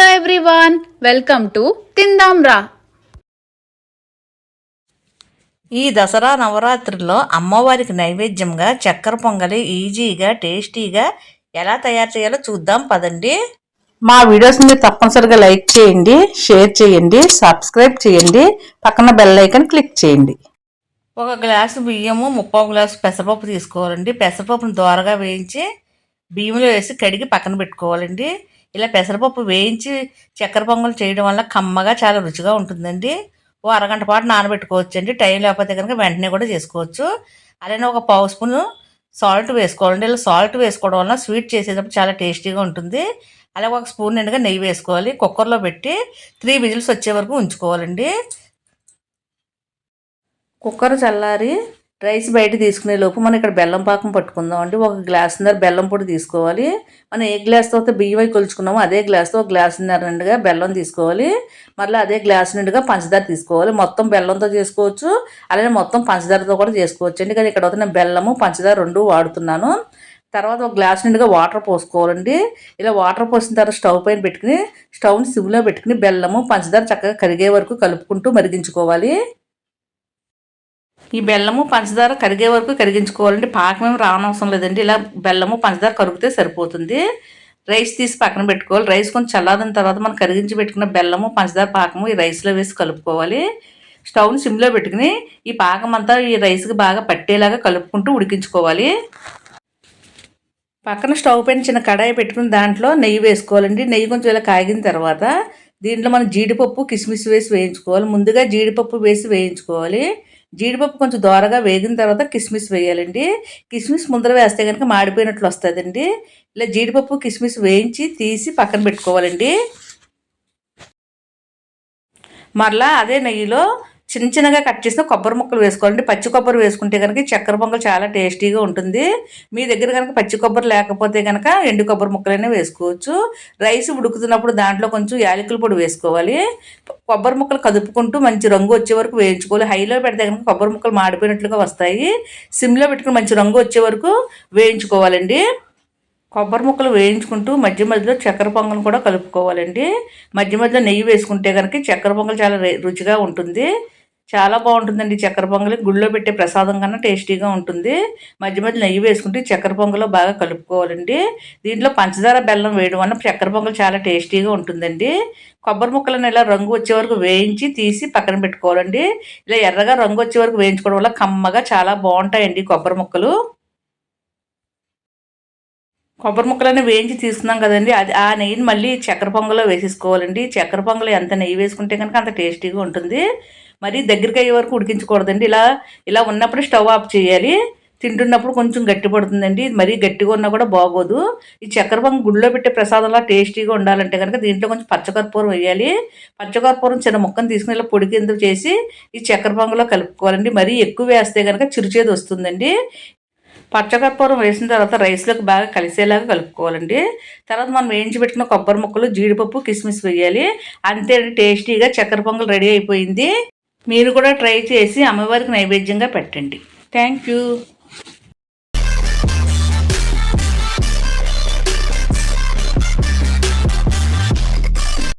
Hello everyone welcome to తిందాం రా ఈ దసరా నవరాత్రిలో అమ్మవారికి నైవేద్యంగా చక్కెర పొంగలి ఈజీగా టేస్టీగా ఎలా తయారు చేయాలో చూద్దాం పదండి. మా వీడియోస్ మీరు తప్పనిసరిగా లైక్ చేయండి షేర్ చేయండి సబ్స్క్రైబ్ చేయండి పక్కన బెల్ ఐకన్ క్లిక్ చేయండి. ఒక గ్లాసు బియ్యము ముప్పావు గ్లాసు పెసరపప్పు తీసుకోవాలండి. పెసరపప్పును దోరగా వేయించి బియ్యంలో వేసి కడిగి పక్కన పెట్టుకోవాలండి. ఇలా పెసరపప్పు వేయించి చక్కెర పొంగల్ చేయడం వల్ల కమ్మగా చాలా రుచిగా ఉంటుందండి. ఓ అరగంట పాటు నానబెట్టుకోవచ్చు అండి టైం లేకపోతే కనుక వెంటనే కూడా చేసుకోవచ్చు. అలానే ఒక పావు స్పూన్ సాల్ట్ వేసుకోవాలండి. ఇలా సాల్ట్ వేసుకోవడం వల్ల స్వీట్ చేసేటప్పుడు చాలా టేస్టీగా ఉంటుంది. అలాగే ఒక స్పూన్ నిండుగా నెయ్యి వేసుకోవాలి. కుక్కర్లో పెట్టి త్రీ విజిల్స్ వచ్చే వరకు ఉంచుకోవాలండి. కుక్కర్ చల్లారి రైస్ బయట తీసుకునే లోపు మనం ఇక్కడ బెల్లం పాకం పట్టుకుందాం అండి. ఒక గ్లాసున్నర బెల్లం పొడి తీసుకోవాలి. మనం ఏ గ్లాస్తో అయితే బియ్యం కొలుచుకున్నామో అదే గ్లాస్తో ఒక గ్లాసున్నర నిండుగా బెల్లం తీసుకోవాలి. మళ్ళీ అదే గ్లాస్ నిండుగా పంచదార తీసుకోవాలి. మొత్తం బెల్లంతో చేసుకోవచ్చు. అలానే మొత్తం పంచదారతో కూడా చేసుకోవచ్చు అండి. కానీ ఇక్కడ అయితే నేను బెల్లము పంచదార రెండు వాడుతున్నాను. తర్వాత ఒక గ్లాస్ నిండుగా వాటర్ పోసుకోవాలండి. ఇలా వాటర్ పోసిన తర్వాత స్టవ్ పైన పెట్టుకుని స్టవ్ని సిమ్లో పెట్టుకుని బెల్లము పంచదార చక్కగా కరిగే వరకు కలుపుకుంటూ మరిగించుకోవాలి. ఈ బెల్లము పంచదార కరిగే వరకు కరిగించుకోవాలండి. పాకం ఏమి రావనవసరం లేదండి. ఇలా బెల్లము పంచదార కరిగితే సరిపోతుంది. రైస్ తీసి పక్కన పెట్టుకోవాలి. రైస్ కొంచెం చల్లారిన తర్వాత మనం కరిగించి పెట్టుకున్న బెల్లము పంచదార పాకము ఈ రైస్లో వేసి కలుపుకోవాలి. స్టవ్ని సిమ్లో పెట్టుకుని ఈ పాకం అంతా ఈ రైస్కి బాగా పట్టేలాగా కలుపుకుంటూ ఉడికించుకోవాలి. పక్కన స్టవ్ పైన చిన్న కడాయి పెట్టుకుని దాంట్లో నెయ్యి వేసుకోవాలండి. నెయ్యి కొంచెం ఇలా కాగిన తర్వాత దీంట్లో మనం జీడిపప్పు కిస్మిస్ వేసి వేయించుకోవాలి. ముందుగా జీడిపప్పు వేసి వేయించుకోవాలి. జీడిపప్పు కొంచెం దోరగా వేగిన తర్వాత కిస్మిస్ వేయాలండి. కిస్మిస్ ముందర వేస్తే కనుక మాడిపోయినట్లు వస్తుందండి. ఇలా జీడిపప్పు కిస్మిస్ వేయించి తీసి పక్కన పెట్టుకోవాలండి. మరలా అదే నెయ్యిలో చిన్న చిన్నగా కట్ చేసిన కొబ్బరి ముక్కలు వేసుకోవాలండి. పచ్చి కొబ్బరి వేసుకుంటే కనుక చక్కెర పొంగల్ చాలా టేస్టీగా ఉంటుంది. మీ దగ్గర కనుక పచ్చి కొబ్బరి లేకపోతే కనుక ఎండు కొబ్బరి ముక్కలైనా వేసుకోవచ్చు. రైస్ ఉడుకుతున్నప్పుడు దాంట్లో కొంచెం యాలకుల పొడి వేసుకోవాలి. కొబ్బరి ముక్కలు కదుపుకుంటూ మంచి రంగు వచ్చే వరకు వేయించుకోవాలి. హైలో పెడితే కనుక కొబ్బరి ముక్కలు మాడిపోయినట్లుగా వస్తాయి. సిమ్లో పెట్టుకుని మంచి రంగు వచ్చే వరకు వేయించుకోవాలండి. కొబ్బరి ముక్కలు వేయించుకుంటూ మధ్య మధ్యలో చక్కెర పొంగల్ కూడా కలుపుకోవాలండి. మధ్య మధ్యలో నెయ్యి వేసుకుంటే కనుక చక్కెర పొంగల్ చాలా రుచిగా ఉంటుంది. చాలా బాగుంటుందండి చక్కెర పొంగలి. గుళ్ళో పెట్టే ప్రసాదం కన్నా టేస్టీగా ఉంటుంది. మధ్య మధ్య నెయ్యి వేసుకుంటే చక్కెర పొంగలో బాగా కలుపుకోవాలండి. దీంట్లో పంచదార బెల్లం వేయడం వల్ల చక్కెర పొంగలు చాలా టేస్టీగా ఉంటుందండి. కొబ్బరి ముక్కలను ఇలా రంగు వచ్చే వరకు వేయించి తీసి పక్కన పెట్టుకోవాలండి. ఇలా ఎర్రగా రంగు వచ్చే వరకు వేయించుకోవడం వల్ల కమ్మగా చాలా బాగుంటాయండి కొబ్బరి ముక్కలు. కొబ్బరి ముక్కలన్నీ వేయించి తీసుకున్నాం కదండి. అది ఆ నెయ్యిని మళ్ళీ చక్కెర పొంగలో వేసేసుకోవాలండి. చక్కెర పొంగలో ఎంత నెయ్యి వేసుకుంటే కనుక అంత టేస్టీగా ఉంటుంది. మరి దగ్గరికి అయ్యే వరకు ఉడికించకూడదండి. ఇలా ఇలా ఉన్నప్పుడు స్టవ్ ఆఫ్ చేయాలి. తింటున్నప్పుడు కొంచెం గట్టి పడుతుందండి. మరీ గట్టిగా ఉన్నా కూడా బాగోదు. ఈ చక్కెర గుళ్ళో గుడిలో పెట్టే ప్రసాదంలా టేస్టీగా ఉండాలంటే కనుక దీంట్లో కొంచెం పచ్చకర్పూరం వేయాలి. పచ్చకర్పూరం చిన్న ముక్కను తీసుకుని ఇలా పొడి కింద చేసి ఈ చక్కెర పొంగలో కలుపుకోవాలండి. మరీ ఎక్కువ వేస్తే కనుక చిరుచేది వస్తుందండి. పచ్చకర్పూరం వేసిన తర్వాత రైస్లోకి బాగా కలిసేలాగా కలుపుకోవాలండి. తర్వాత మనం వేయించి పెట్టిన కొబ్బరి ముక్కలు జీడిపప్పు కిస్మిస్ వేయాలి. అంతే టేస్టీగా చక్కెర పొంగల్ రెడీ అయిపోయింది. మీరు కూడా ట్రై చేసి అమ్మవారికి నైవేద్యంగా పెట్టండి. Thank you